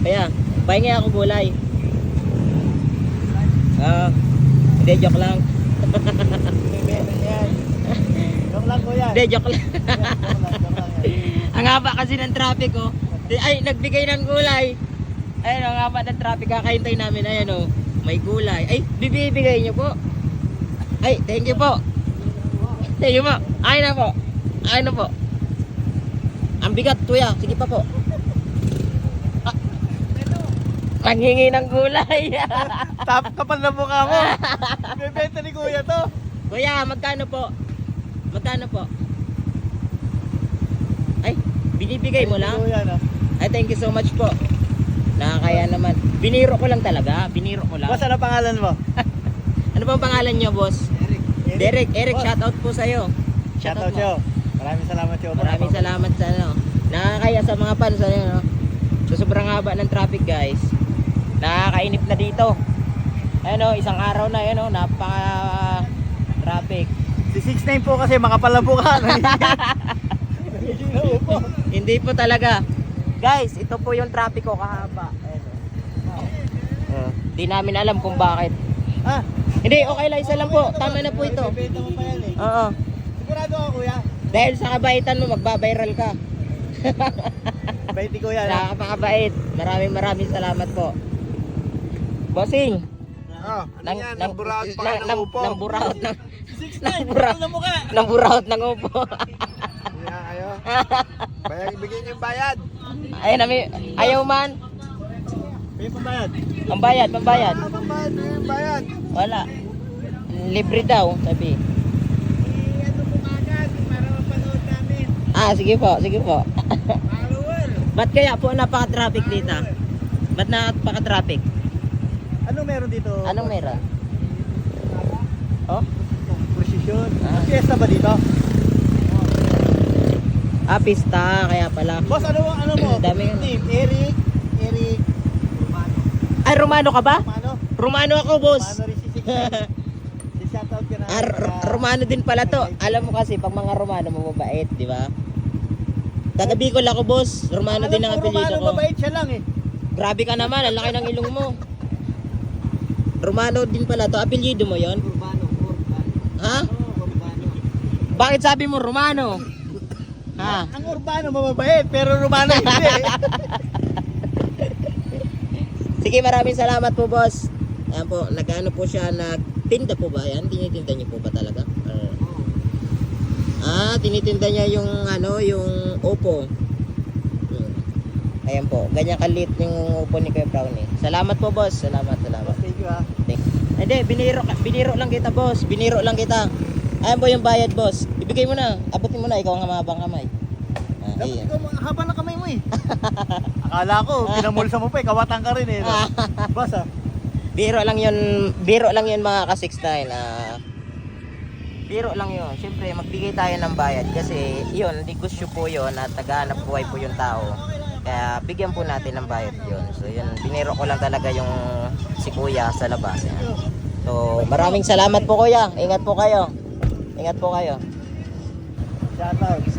Kaya, pahingi ako gulay. Ah, hindi, joke lang. Joke lang kuya. Hindi, joke lang. Ang haba kasi ng traffic, oh. Ay, nagbigay ng gulay. Ayun, ang haba ng traffic. Kakahintay namin. Ayan, oh. May gulay. Ay, bibigay niyo po. Ay, thank you po. Thank you po. Ay na po. Ay na po. Ang bigat, kuya. Sige pa po. Ah. Manghingi ng gulay. Tap kapal na mukha mo. Bebenta ni kuya to. kuya, magkano po? Magkano po? Ay, binibigay mo lang? Kuya no. Ay, thank you so much po. Nakakaya naman. Biniro ko lang talaga. Biniro ko lang. Boss, ano pangalan mo? Ano bang pangalan niyo, boss? Derek. Eric, Boss, shoutout po sa'yo. Shoutout mo. sa'yo. Maraming salamat sa'yo. Maraming salamat sa ano. Nakakaya sa mga fans ano, no? So, sobrang haba ng traffic, guys. Nakakainip na dito. Ano, isang araw na, ano, napaka traffic. Si 6'9 po kasi makapal na mukha. Nagiging naupo. Hindi po talaga. Guys, ito po yung traffic ko kahaba. Ayan, oh. Uh, di namin alam kung bakit. Ah, Hindi, okay lang. Isa lang po. Tama na po ito. Eh. Oo. Sigurado ka kuya. Dahil sa kabaitan mo, magbabiral ka. Bait ni kuya. Nakakapakabait. Maraming maraming salamat po. Bossing. Ano Nang, yan? nang, Nang buraot pa kayo ng upo. nang buraot ng, 6'9. Nang bura- Kapal na mukha. ng buraot ng upo. Kaya kayo. Bigyan yung bayad. Ay, nami, ayaw man. May pambayad. Pambayad, pambayad. Ah, bayad, bigyan yung bayad. Wala. Libre daw, sabi. Ano mo kagad para mapanood namin. Ah, sige po, sige po. Follower. Ba't kaya po napaka-traffic dito? Ba't napaka-traffic? Anong meron dito? Anong meron? Oh? Precision. Ah. Ah. Fiesta ba dito? Ah, pista, kaya pala. Boss, ano? Ano mo? Dami yun. Name, Eric. Eric. Ay, Romano ka ba? Romano. Romano ako, boss. Romano rin si 6'9. Si shoutout ka na. Ah, Romano din pala to. Alam mo kasi, pag mga Romano, mababait, di ba? Taga Bicol ako, boss. Romano din ang Alam ko, Romano, mabait siya lang eh. Grabe ka naman, ang laki ng ilong mo. Romano din pala to. Apelyido mo yon? Urbano, Urbano. Ha? Urbano. Bakit sabi mo Romano? Ha? Ang Urbano mababait, pero Romano hindi. Sige, maraming salamat po, boss. Ayan po, nag-ano po siya, nagtinda po ba yan? Tinitinda niyo po ba talaga? Or- Ah, tinitinda niya yung ano, yung. Hmm. Ayan po, ganyan kalit yung Oppo ni Kuya Brownie. Salamat po, boss. Salamat, salamat. You ah. Hindi, biniro, biniro lang kita, boss. Biniro lang kita. Ayan po yung bayad, boss. Ibigay mo na. Abutin mo na, ikaw ang mabang kamay. Ah, Dapat ayan. ikaw, haba ng kamay mo eh. Akala ko, pinamulsa mo pa eh, kawatan ka rin eh. No? Boss ah. Biro lang yun, biro lang yun mga ka-6'9. Ah, biro lang yun. Siyempre, magbigay tayo ng bayad kasi yun, negosyo po yun at naghahanap buhay po yung tao. Kaya bigyan po natin ng bayad yun. So yun, biniro ko lang talaga yung si kuya sa labas. Yan. So maraming salamat po kuya. Ingat po kayo. Ingat po kayo. Shoutout.